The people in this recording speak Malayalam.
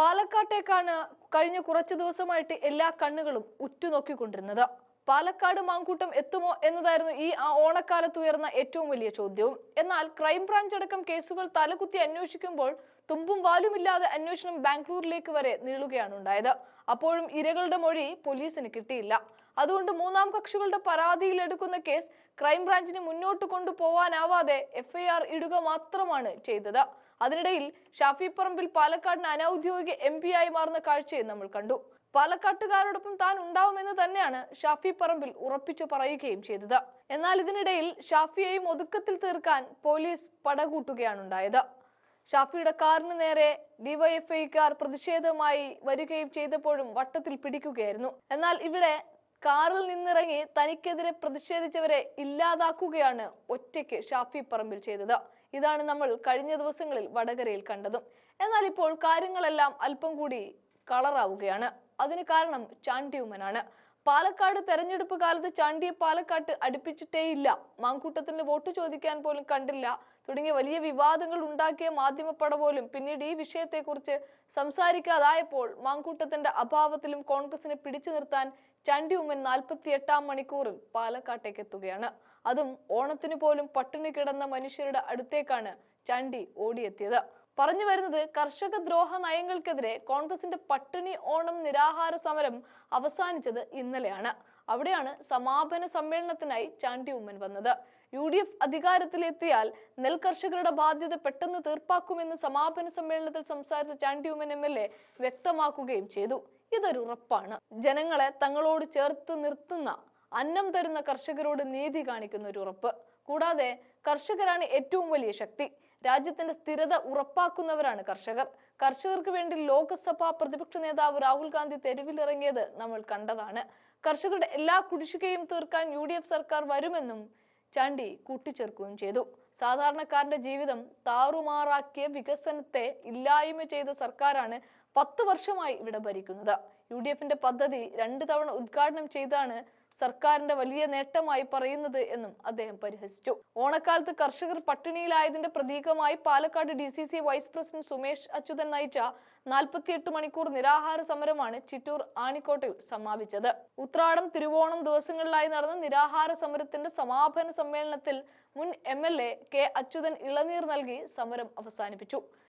പാലക്കാട്ടേക്കാണ് കഴിഞ്ഞ കുറച്ചു ദിവസമായിട്ട് എല്ലാ കണ്ണുകളും ഉറ്റുനോക്കിക്കൊണ്ടിരുന്നത്. പാലക്കാട് മാങ്കൂട്ടം എത്തുമോ എന്നതായിരുന്നു ഈ ഓണക്കാലത്ത് ഉയർന്ന ഏറ്റവും വലിയ ചോദ്യവും എന്നാൽ ക്രൈംബ്രാഞ്ച് അടക്കം കേസുകൾ തലകുത്തി അന്വേഷിക്കുമ്പോൾ തുമ്പും വാലുമില്ലാതെ അന്വേഷണം ബാംഗ്ലൂരിലേക്ക് വരെ നീളുകയാണ് ഉണ്ടായത്. അപ്പോഴും ഇരകളുടെ മൊഴി പോലീസിന് കിട്ടിയില്ല. അതുകൊണ്ട് മൂന്നാം കക്ഷികളുടെ പരാതിയിൽ എടുക്കുന്ന കേസ് ക്രൈംബ്രാഞ്ചിന് മുന്നോട്ട് കൊണ്ടുപോവാനാവാതെ എഫ്ഐആർ ഇടുക മാത്രമാണ് ചെയ്തത്. അതിനിടയിൽ ഷാഫി പറമ്പിൽ പാലക്കാടിന് അനൌദ്യോഗിക എം ആയി മാറുന്ന കാഴ്ചയും നമ്മൾ കണ്ടു. പാലക്കാട്ടുകാരോടൊപ്പം താൻ ഉണ്ടാവുമെന്ന് തന്നെയാണ് ഷാഫി പറമ്പിൽ ഉറപ്പിച്ചു പറയുകയും ചെയ്തത്. എന്നാൽ ഇതിനിടയിൽ ഷാഫിയെയും ഒതുക്കത്തിൽ തീർക്കാൻ പോലീസ് പടകൂട്ടുകയാണ് ഉണ്ടായത് ഷാഫിയുടെ കാറിന് നേരെ ഡിവൈഎഫ്ഐക്കാർ പ്രതിഷേധമായി വരികയും ചെയ്തപ്പോഴും വട്ടത്തിൽ പിടിക്കുകയായിരുന്നു. എന്നാൽ ഇവിടെ കാറിൽ നിന്നിറങ്ങി തനിക്കെതിരെ പ്രതിഷേധിച്ചവരെ ഇല്ലാതാക്കുകയാണ് ഒറ്റയ്ക്ക് ഷാഫി പറമ്പിൽ ചെയ്തത്. ഇതാണ് നമ്മൾ കഴിഞ്ഞ ദിവസങ്ങളിൽ വടകരയിൽ കണ്ടതും. എന്നാൽ ഇപ്പോൾ കാര്യങ്ങളെല്ലാം അല്പം കൂടി കളറാവുകയാണ്. അതിന് കാരണം ചാണ്ടി ഉമ്മനാണ്. പാലക്കാട് തെരഞ്ഞെടുപ്പ് കാലത്ത് ചാണ്ടിയെ പാലക്കാട്ട് അടുപ്പിച്ചിട്ടേയില്ല. മാങ്കൂട്ടത്തിന് വോട്ട് ചോദിക്കാൻ പോലും കണ്ടില്ല. തുടങ്ങിയ വലിയ വിവാദങ്ങൾ ഉണ്ടാക്കിയ മാധ്യമപ്പട പോലും പിന്നീട് ഈ വിഷയത്തെക്കുറിച്ച് സംസാരിക്കാതായപ്പോൾ മാങ്കൂട്ടത്തിന്റെ അഭാവത്തിലും കോൺഗ്രസിനെ പിടിച്ചു നിർത്താൻ ചാണ്ടി ഉമ്മൻ നാൽപ്പത്തി എട്ടാം മണിക്കൂറിൽ പാലക്കാട്ടേക്ക് എത്തുകയാണ്. അതും ഓണത്തിന് പോലും പട്ടിണി കിടന്ന മനുഷ്യരുടെ അടുത്തേക്കാണ് ചാണ്ടി ഓടിയെത്തിയത്. പറഞ്ഞു വരുന്നത് കർഷക ദ്രോഹ നയങ്ങൾക്കെതിരെ കോൺഗ്രസിന്റെ പട്ടിണി ഓണം നിരാഹാര സമരം അവസാനിച്ചത് ഇന്നലെയാണ്. അവിടെയാണ് സമാപന സമ്മേളനത്തിനായി ചാണ്ടി ഉമ്മൻ വന്നത്. യു ഡി എഫ് അധികാരത്തിലെത്തിയാൽ നെൽ കർഷകരുടെ ബാധ്യത പെട്ടെന്ന് തീർപ്പാക്കുമെന്ന് സമാപന സമ്മേളനത്തിൽ സംസാരിച്ച Chandy Oommen M L A വ്യക്തമാക്കുകയും ചെയ്തു. ഇതൊരു ഉറപ്പാണ്. ജനങ്ങളെ തങ്ങളോട് ചേർത്ത് നിർത്തുന്ന അന്നം തരുന്ന കർഷകരോട് നീതി കാണിക്കുന്ന ഒരു ഉറപ്പ്. കൂടാതെ കർഷകരാണ് ഏറ്റവും വലിയ ശക്തി. രാജ്യത്തിന്റെ സ്ഥിരത ഉറപ്പാക്കുന്നവരാണ് കർഷകർ. കർഷകർക്ക് വേണ്ടി ലോക്സഭാ പ്രതിപക്ഷ നേതാവ് രാഹുൽ ഗാന്ധി തെരുവിലിറങ്ങിയത് നമ്മൾ കണ്ടതാണ്. കർഷകരുടെ എല്ലാ കുടിശ്ശികയും തീർക്കാൻ യു സർക്കാർ വരുമെന്നും ചാണ്ടി കൂട്ടിച്ചേർക്കുകയും ചെയ്തു. സാധാരണക്കാരന്റെ ജീവിതം താറുമാറാക്കിയ വികസനത്തെ ഇല്ലായ്മ ചെയ്ത സർക്കാരാണ് പത്ത് വർഷമായി ഇവിടെ ഭരിക്കുന്നത്. യു ഡി എഫിന്റെ പദ്ധതി രണ്ടു തവണ ഉദ്ഘാടനം ചെയ്താണ് സർക്കാരിന്റെ വലിയ നേട്ടമായി പറയുന്നത് എന്നും അദ്ദേഹം പരിഹസിച്ചു. ഓണക്കാലത്ത് കർഷകർ പട്ടിണിയിലായതിന്റെ പ്രതീകമായി Palakkad D C C vice president Sumesh Achuthan നയിച്ച നാൽപ്പത്തിയെട്ട് മണിക്കൂർ നിരാഹാര സമരമാണ് ചിറ്റൂർ ആണിക്കോട്ടിൽ സമാപിച്ചത്. ഉത്രാടം തിരുവോണം ദിവസങ്ങളിലായി നടന്ന നിരാഹാര സമരത്തിന്റെ സമാപന സമ്മേളനത്തിൽ മുൻ M L A K Achuthan ഇളനീർ നൽകി സമരം അവസാനിപ്പിച്ചു.